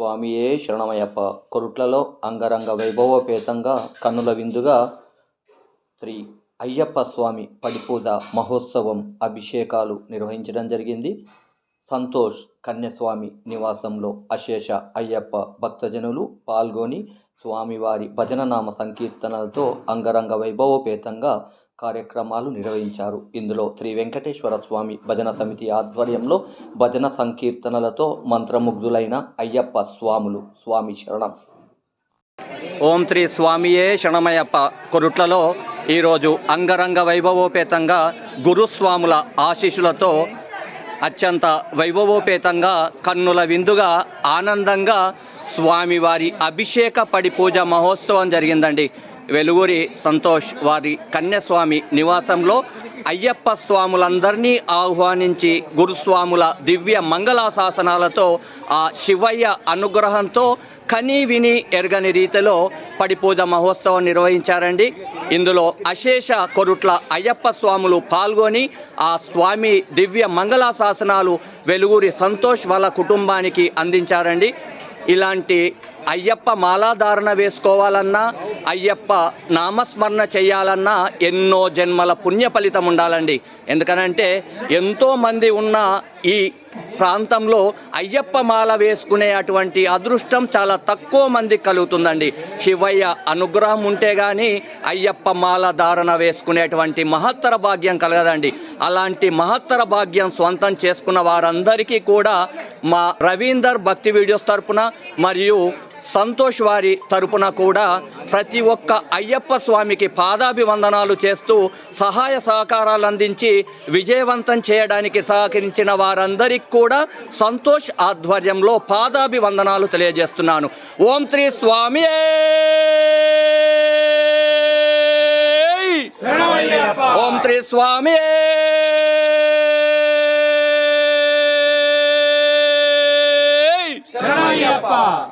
స్వామియే శరణమయ్యప్ప. కొరుట్లలో అంగరంగ వైభవోపేతంగా కన్నుల విందుగా శ్రీ అయ్యప్ప స్వామి పడిపూజ మహోత్సవం అభిషేకాలు నిర్వహించడం జరిగింది. సంతోష్ కన్యస్వామి నివాసంలో అశేష అయ్యప్ప భక్తజనులు పాల్గొని స్వామివారి భజననామ సంకీర్తనలతో అంగరంగ వైభవోపేతంగా కార్యక్రమాలు నిర్వహించారు. ఇందులో శ్రీ వెంకటేశ్వర స్వామి భజన సమితి ఆధ్వర్యంలో భజన సంకీర్తనలతో మంత్రముగ్ధులైన అయ్యప్ప స్వాములు స్వామి శరణం. ఓం శ్రీ స్వామియే శరణమయ్యప్ప కొరుట్లలో ఈరోజు అంగరంగ వైభవోపేతంగా గురుస్వాముల ఆశీస్సులతో అత్యంత వైభవోపేతంగా కన్నుల విందుగా ఆనందంగా స్వామివారి అభిషేక పడి పూజ మహోత్సవం జరిగిందండి. వెలుగురి సంతోష్ వారి కన్యస్వామి నివాసంలో అయ్యప్ప స్వాములందరినీ ఆహ్వానించి గురుస్వాముల దివ్య మంగళాశాసనాలతో ఆ శివయ్య అనుగ్రహంతో కని విని ఎరగని రీతిలో పడిపూజ మహోత్సవం నిర్వహించారండి. ఇందులో అశేష కొరుట్ల అయ్యప్ప స్వాములు పాల్గొని ఆ స్వామి దివ్య మంగళాశాసనాలు వెలుగురి సంతోష్ వాళ్ళ కుటుంబానికి అందించారండి. ఇలాంటి అయ్యప్ప మాలాధారణ వేసుకోవాలన్నా అయ్యప్ప నామస్మరణ చేయాలన్నా ఎన్నో జన్మల పుణ్య ఫలితం ఉండాలండి. ఎందుకనంటే ఎంతోమంది ఉన్న ఈ ప్రాంతంలో అయ్యప్ప మాల వేసుకునే అటువంటి అదృష్టం చాలా తక్కువ మందికి కలుగుతుందండి. శివయ్య అనుగ్రహం ఉంటే కానీ అయ్యప్ప మాల ధారణ వేసుకునేటువంటి మహత్తర భాగ్యం కలగదండి. అలాంటి మహత్తర భాగ్యం స్వంతం చేసుకున్న వారందరికీ కూడా మా రవీందర్ భక్తి వీడియోస్ తరపున మరియు సంతోష్ వారి తరపున కూడా ప్రతి ఒక్క అయ్యప్ప స్వామికి పాదాభివందనాలు చేస్తూ సహాయ సహకారాలు అందించి విజయవంతం చేయడానికి సహకరించిన వారందరికీ కూడా సంతోష్ ఆధ్వర్యంలో పాదాభివందనాలు తెలియజేస్తున్నాను. ఓం శ్రీ స్వామి ఓం శ్రీ స్వామి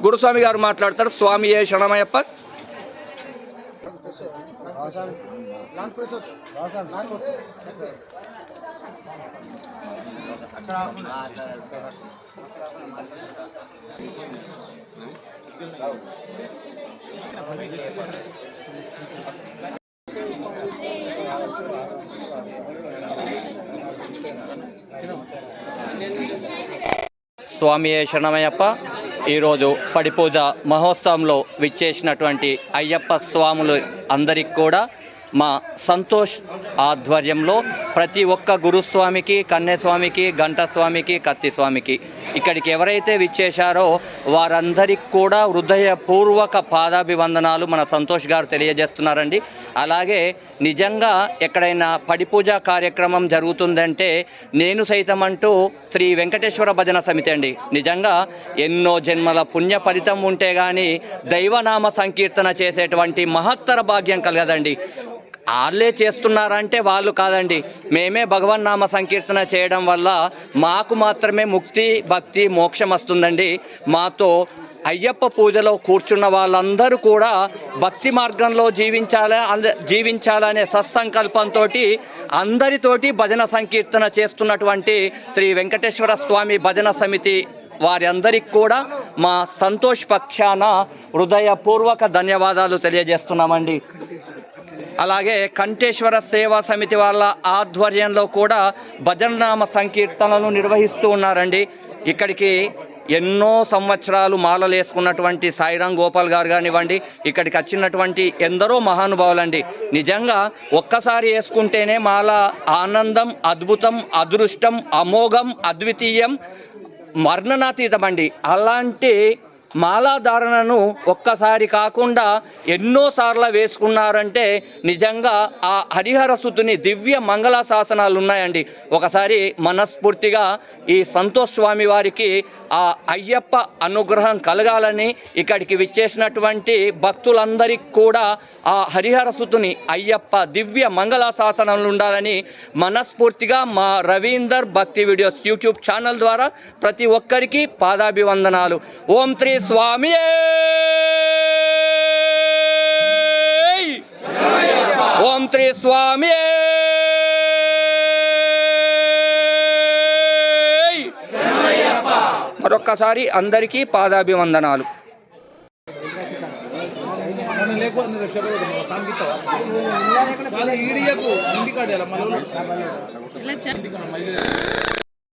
గురుస్వామి గారు మాట్లాడతారు. స్వామి ఏ శరణమయ్యప్ప స్వామి ఏ శరణమయ్యప్ప ఈరోజు పడిపూజ మహోత్సవంలో విచ్చేసినటువంటి అయ్యప్ప స్వాములు అందరికి కూడా మా సంతోష్ ఆధ్వర్యంలో ప్రతి ఒక్క గురుస్వామికి కన్నెస్వామికి ఘంటస్వామికి కత్తి స్వామికి ఇక్కడికి ఎవరైతే విచ్చేశారో వారందరికి కూడా హృదయపూర్వక పాదాభివందనాలు మన సంతోష్ గారు తెలియజేస్తున్నారండి. అలాగే నిజంగా ఎక్కడైనా పడిపూజ కార్యక్రమం జరుగుతుందంటే నేను సైతం అంటూ శ్రీ వెంకటేశ్వర భజన సమితి అండి. నిజంగా ఎన్నో జన్మల పుణ్య ఫలితం ఉంటే కానీ దైవనామ సంకీర్తన చేసేటువంటి మహత్తర భాగ్యం కలగదండి. వాళ్ళే చేస్తున్నారంటే వాళ్ళు కాదండి. మేమే భగవన్ నామ సంకీర్తన చేయడం వల్ల మాకు మాత్రమే ముక్తి భక్తి మోక్షం వస్తుందండి. మాతో అయ్యప్ప పూజలో కూర్చున్న వాళ్ళందరూ కూడా భక్తి మార్గంలో జీవించాల అంద- జీవించాలనే సత్సంకల్పంతో అందరితోటి భజన సంకీర్తన చేస్తున్నటువంటి శ్రీ వెంకటేశ్వర స్వామి భజన సమితి వారి అందరికి కూడా మా సంతోష్ పక్షాన హృదయపూర్వక ధన్యవాదాలు తెలియజేస్తున్నామండి. అలాగే కంఠేశ్వర సేవా సమితి వాళ్ళ ఆధ్వర్యంలో కూడా భజననామ సంకీర్తనలు నిర్వహిస్తూ ఉన్నారండి. ఇక్కడికి ఎన్నో సంవత్సరాలు మాలలు వేసుకున్నటువంటి సాయిరాం గోపాల్ గారు కానివ్వండి ఇక్కడికి వచ్చినటువంటి ఎందరో మహానుభావులండి. నిజంగా ఒక్కసారి వేసుకుంటేనే మాల ఆనందం అద్భుతం అదృష్టం అమోఘం అద్వితీయం వర్ణనాతీతం అండి అలాంటి మాలాధారణను ఒక్కసారి కాకుండా ఎన్నోసార్లు వేసుకున్నారంటే నిజంగా ఆ హరిహర సుతుని దివ్య మంగళ శాసనాలు ఉన్నాయండి. ఒకసారి మనస్ఫూర్తిగా ఈ సంతోష్ స్వామి వారికి ఆ అయ్యప్ప అనుగ్రహం కలగాలని ఇక్కడికి విచ్చేసినటువంటి భక్తులందరికీ కూడా ఆ హరిహర సుతుని అయ్యప్ప దివ్య మంగళ శాసనాలు ఉండాలని మనస్ఫూర్తిగా మా రవీందర్ భక్తి వీడియోస్ యూట్యూబ్ ఛానల్ ద్వారా ప్రతి ఒక్కరికి పాదాభివందనాలు. ఓం శ్రీ స్వామి ఓం త్రీ స్వామి మరొక్కసారి అందరికీ పాదాభివందనాలు. లేకపోతే